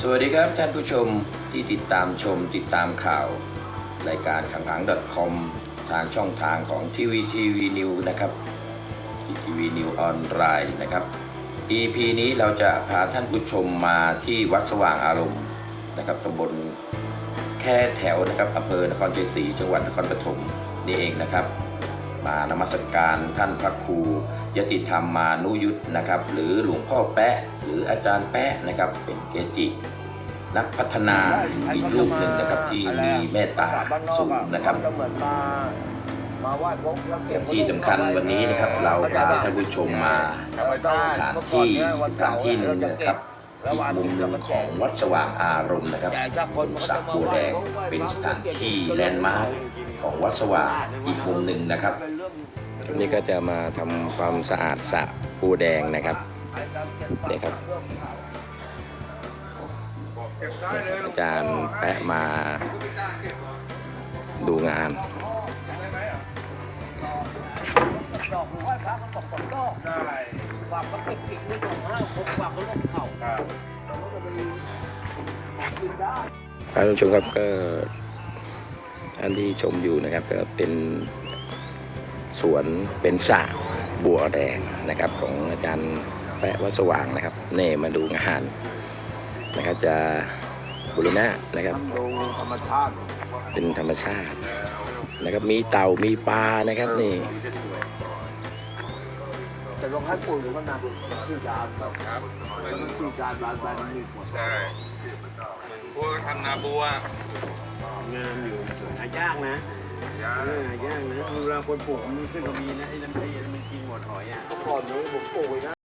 สวัสดีครับท่านผู้ชมที่ติดตามชมติดตามข่าวรายการขังขัง .com ทางช่องทางของทีวีทีวีนิวนะครับทีวีนิวออนไลน์นะครับ EP นี้เราจะพาท่านผู้ชมมาที่วัดสว่างอารมณ์นะครับตำบลแค่แถวนะครับอำเภอนครชัยศรีจังหวัดนครปฐมนี่เองนะครับ มานมัสการท่านพระครู ยติธรรมมานุยุทธนะครับ หรือหลวงพ่อแปะหรืออาจารย์แปะนะครับ เป็นเกจินักพัฒนาอีกรูปหนึ่งนะครับที่มีเมตตาสูงนะครับจะเหมือนมามาไหว้พระแล้วเก็บที่สำคัญวันนี้นะครับ เราพาท่านผู้ชมมาสถานที่สถานที่หนึ่งนะครับอีกมุมหนึ่งของวัดสว่างอารมณ์นะครับบนสระบัวแดงเป็นสถานที่แลนด์มาร์คของวัดสว่างอีกมุมหนึ่งนะครับ นี่ก็จะมาทำความสะอาดสระปูแดงนะครับนี่ครับ อาจารย์แปะมาดูงานดอกไหว้พระก็ตกตกดอกได้ฝากก็ติดติดไม่ตรงห้าผมฝากก็ลงเข่าครับเราก็จะไปกินได้ท่านผู้ชมครับก็ท่านที่ชมอยู่นะครับก็เป็น สวนเป็นสระบัวแดงนะครับ ของอาจารย์แปะวัดสว่างนะครับเน่มาดูงานนะครับจะบุรณะนะครับทำดูธรรมชาติเป็นธรรมชาตินะครับมีเต่ามีปลานะครับนี่แต่ลงให้ปุ๋ยหรือว่านาชื่อจานแบบครับแล้วมันชื่อจานบานบานมีหมดใช่พวกทำนาบัวงามอยู่หายากนะ ยาเออหางนะเวลาคนปลูกมันขึ้นก็มีนะไอ้น้ำตีมันกินหมดหอยอะก่อนนี้ผมปลูกนะ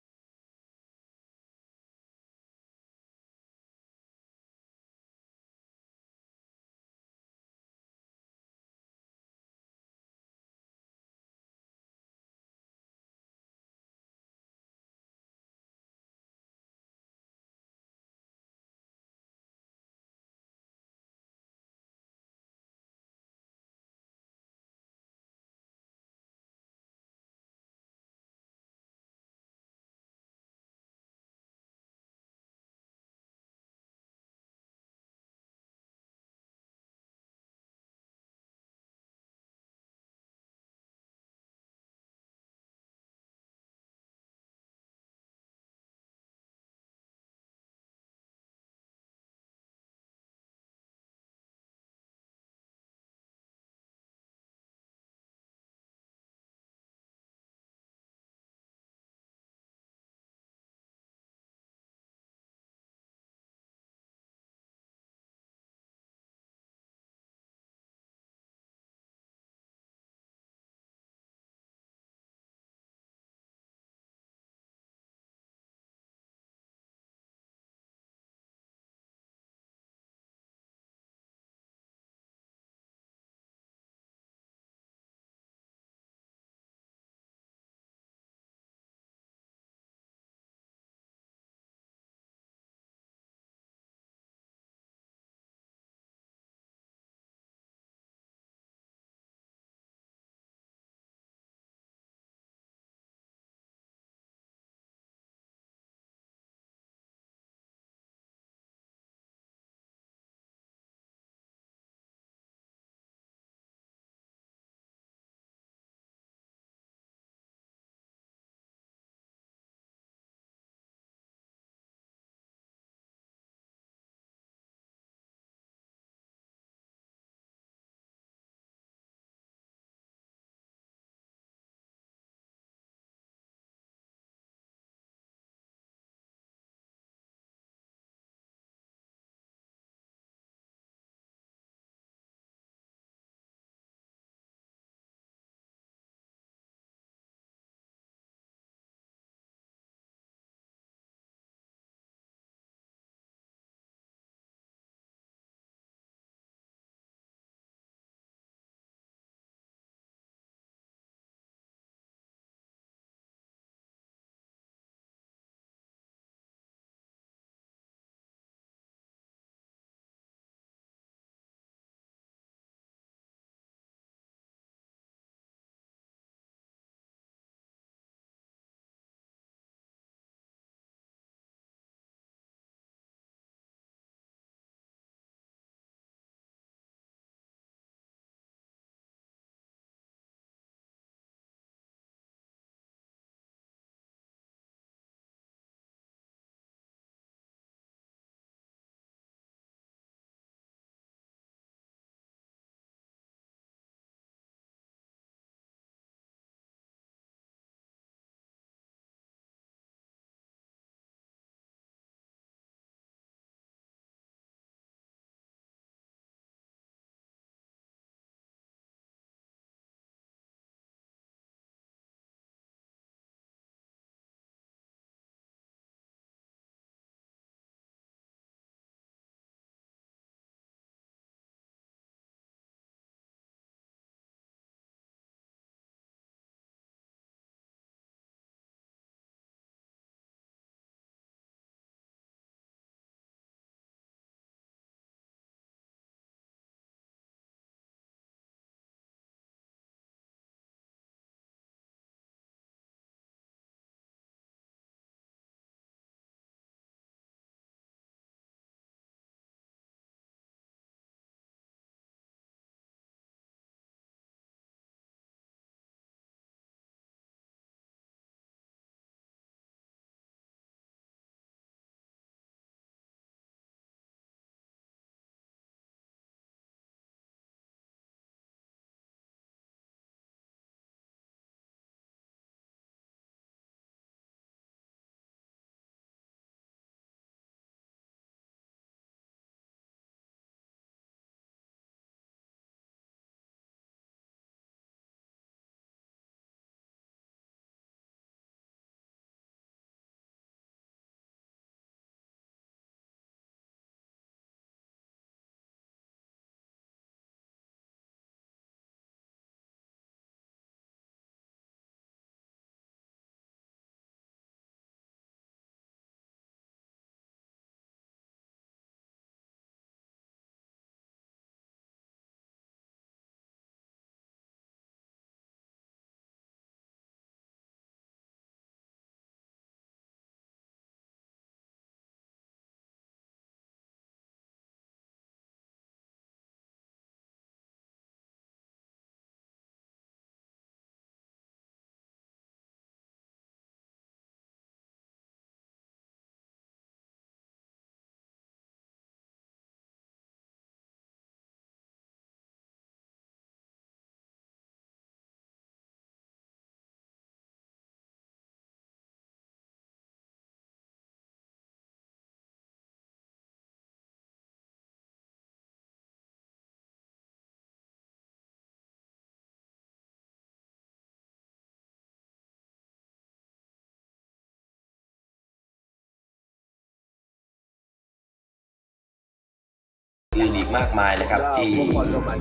อื่นอีกมากมายนะครับที่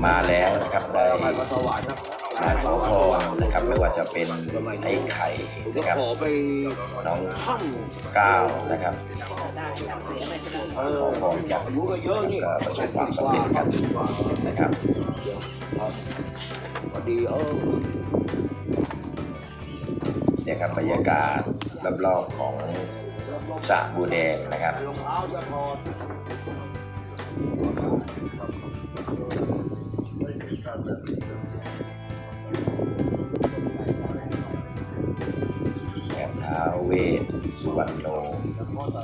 มาแล้วนะครับได้ไปวัดสวรรค์นะมาขอพรนะครับไม่ว่าจะเป็นไอ้ไข่ผมก็นะครับขอไปน้องท่องก้าวนะครับเออขอพรจากอายุก็เยอะนี่ก็ประสบความสำเร็จกันนะครับพอดีเออเนี่ยครับบรรยากาศรอบๆของสระบัวแดงนะครับรองเท้าเวสสุวรรณโน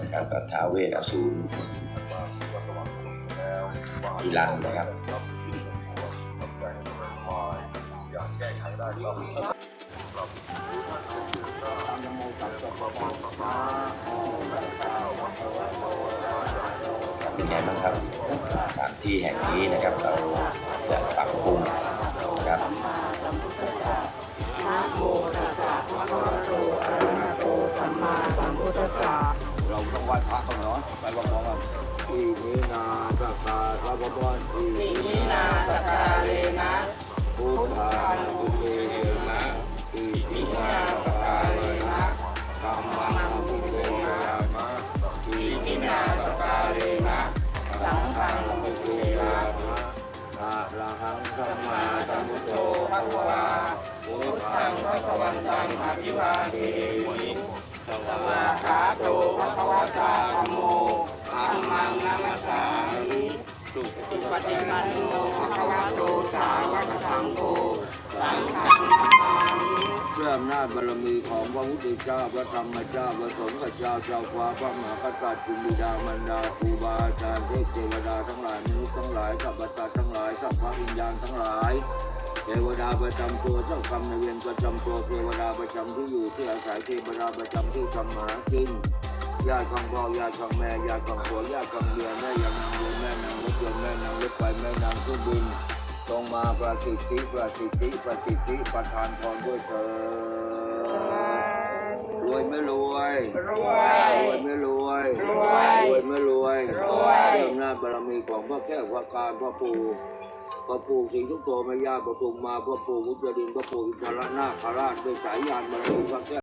นะครับกับท้าเวสอสูรอีลังนะครับ เป็นไงบ้างครับสถานที่แห่งนี้นะครับเราจะปรับปรุงนะครับเราต้องไหว้พระก่อนเนาะไปบอกว่าอีนีนาสักกาพระบอกวรอีนีนาสักกาเลนะพุทธานุเตนะอีนีนา สัมมาสัมพุทโธภะคะวาพุทธังภะคะวันตังอภิวาเทมิสวาคาโตภะคะวะตาธรรมโมธัมมังนามัสสามิ สุปฏิปันโนภะควะโตสาวกสังโฆสังฆังนามามิด้วยอำนาจบารมีของพระพุทธเจ้าพระธรรมเจ้าพระสงฆ์เจ้าเจ้าฟ้าพระมหากษัตริย์จุบิดามารดาครูบาอาจารย์เทพเทวดาทั้งหลายมนุษย์ทั้งหลายสัพพสัตว์ทั้งหลายสัพพวิญญาณทั้งหลายเทวดาประจำตัวเจ้ากรรมในเวรประจำตัวเทวดาประจำที่อยู่ที่อาศัยเทวดาประจำที่ทำหากิน ญาติของพ่อญาติของแม่ญาติของผัวญาติของเมียแม่ยางนางเรือแม่นางรถยนต์แม่นางรถไฟแม่นางเครื่องบินตรงมาประสิทธิประสิทธิประสิทธิประทานพรด้วยเถิดรวยไม่รวยรวยรวยไม่รวยรวยรวยไม่รวยรวยเรื่องหน้าจบารมีของพระแก้วพระการพระปู่พระปู่ศรีทุกโตไม่ยาพระปู่มาพระปู่มุจดินพระปู่อินทรนาคราชด้วยสายยานบารมีพระแก้ว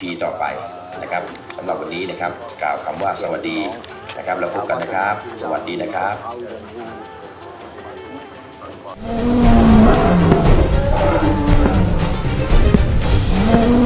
ปีต่อไปนะครับสำหรับวันนี้นะครับกล่าวคำว่าสวัสดีนะครับแล้วพบกันนะครับ สวัสดีนะครับ